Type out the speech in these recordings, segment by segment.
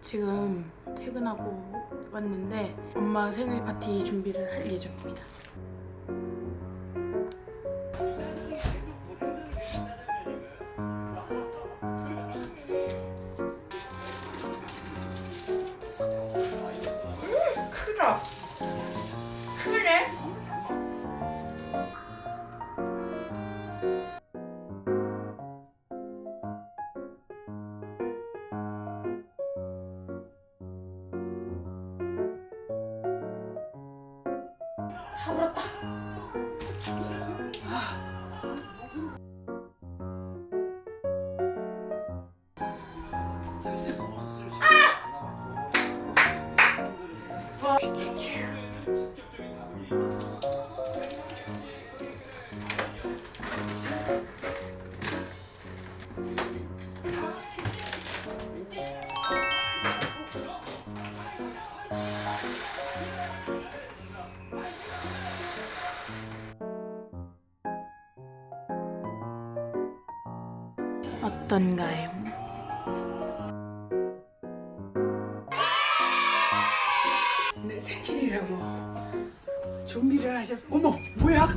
지금 퇴근하고 왔는데 엄마 생일 파티 준비를 할 예정입니다. 크다. 크네. 다 불었다. 어떤가요? 내 생일이라고 준비를 하셨어. 어머, 뭐야?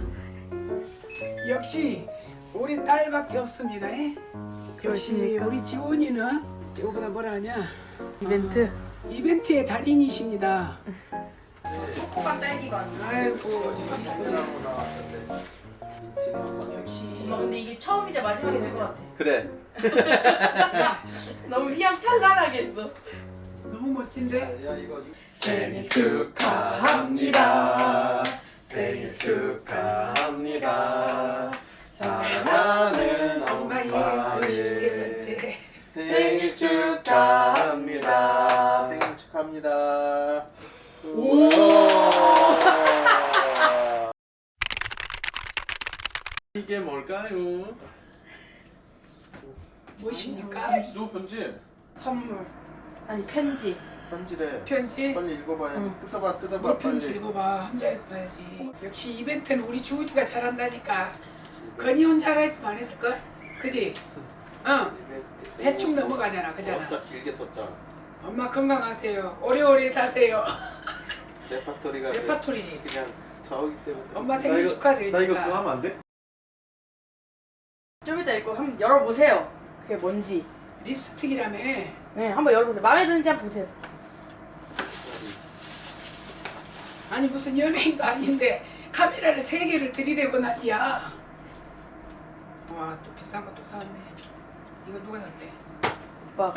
역시 우리 딸밖에 없습니다. 에? 역시 그러십니까? 우리 지원이는 이거보다 뭐라 하냐? 이벤트. 이벤트의 달인이십니다. 호박 딸기반. 아이고, 이쁘네. 역시 엄마 근데 이게 처음이자 마지막이 될 것 같아. 그래. 너무 휘황찬란하게 했어. 너무 멋진데? 야 이거 생일 축하합니다. 생일 축하합니다. 이게 뭘까요? 무엇입니까? 편지죠 편지. 선물. 아니 편지. 편지래. 편지? 빨리 읽어봐야지. 응. 뜯어봐 뜯어봐 뭐 편지 빨리. 읽어봐. 혼자 읽어봐야지. 역시 이벤트는 우리 주우지가 잘한다니까. 건이 혼자 했으면 안 했을걸? 그지? 응. 대충 넘어가잖아. 그잖아. 썼다 길게 썼다. 엄마 건강하세요. 오래오래 사세요. 레파토리가 레파토리지. 그냥 저기 때문에. 엄마 나 생일 이거- 축하드립니다. 나 이거 그거 하면 안 돼? 좀 이따 읽고 한번 열어보세요. 그게 뭔지. 립스틱이라며. 네, 한번 열어보세요. 마음에 드는지 한번 보세요. 아니 무슨 연예인도 아닌데 카메라를 세 개를 들이대고 난리야. 와 또 비싼 거 또 사왔네. 이거 누가 샀대? 오빠,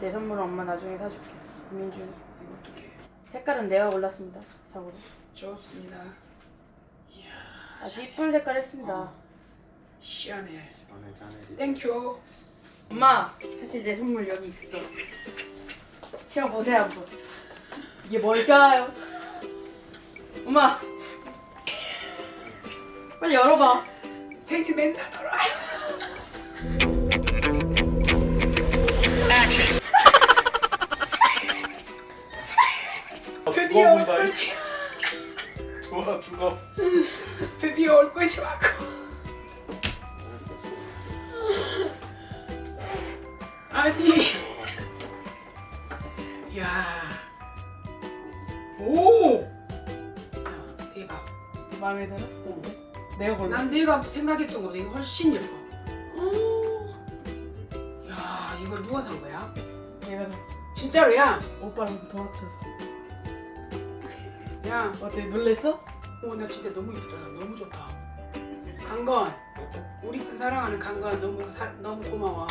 내 선물은 엄마 나중에 사줄게. 고민 중. 이거 어떻게? 색깔은 내가 골랐습니다. 자고로. 좋습니다. 이야 아주 이쁜 색깔 했습니다. 어. 시원해. 전에 전에. 땡큐. 엄마, 사실 내 선물 여기 있어. 치워보세요 한번. 이게 뭘까요? 엄마, 빨리 열어봐. 생일 맨날 놀아. 드디어 올 것이 좋아 죽어. 드디어 올 것이 왔고. 아니. 야. 오. 야, 대박. 마음에 들어? 오. 내가 골라. 난 내가 생각했던 것보다 이거 훨씬 예뻐. 오. 야, 이거 누가 산 거야? 내가 샀어. 진짜로야? 오빠랑 더 합쳐서. 야, 어때? 놀랬어? 오, 나 진짜 너무 예쁘다. 너무 좋다. 강건, 우리 사랑하는 강건 너무 사, 너무 고마워.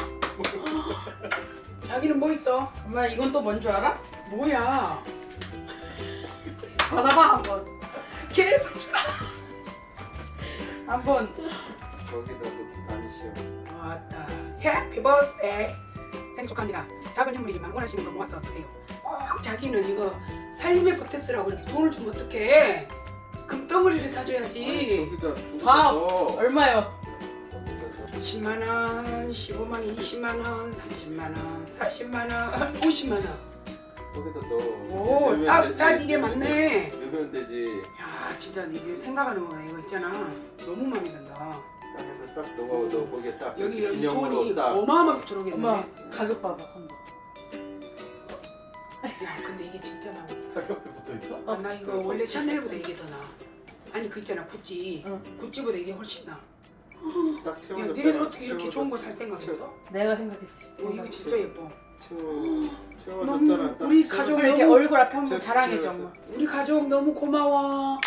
자기는 뭐 있어? 엄마 이건 또 뭔 줄 알아? 뭐야? 받아봐 한번. 계속 주라. 한번. 거기다 그 다니시오. 왔다. 해피 버스데이. 생일 축하합니다. 작은 선물이지만 원하시는 거 모아서 쓰세요. 꼭 자기는 이거 살림에 보태 쓰라고 이렇게 돈을 주면 어떡해. 금덩어리를 사줘야지. 저기다. 어 얼마요? 10만 원, 15만 원, 20만 원, 30만 원, 40만 원, 50만 원. 거기다 넣어. 오, 딱. 딱 이게 맞네. 넣으면 되지. 야, 진짜 이게 생각하는 거야. 이거 있잖아. 너무 마음에 든다. 땅에서 딱 넣어, 너 거기에 딱 여기 여기 기념으로 돈이 딱. 어마어마하게 들어오겠네. 엄마 가격 봐봐 한번. 야, 근데 이게 진짜 나. 가격에 붙어 있어? 아, 나 이거 원래 샤넬보다 이게 더 나아. 아니 그 있잖아 구찌. 응. 구찌보다 이게 훨씬 나아. 딱 야, 채워졌잖아. 니네들 어떻게 이렇게 채워졌- 좋은 거 살 생각했어? 내가 생각했지. 어, 이거 진짜 예뻐. 채워 채워졌잖아. 너무 딱 우리 채워- 가족 이렇게 너무- 얼굴 앞에 한번 저- 자랑해줘 엄마. 우리 가족 너무 고마워.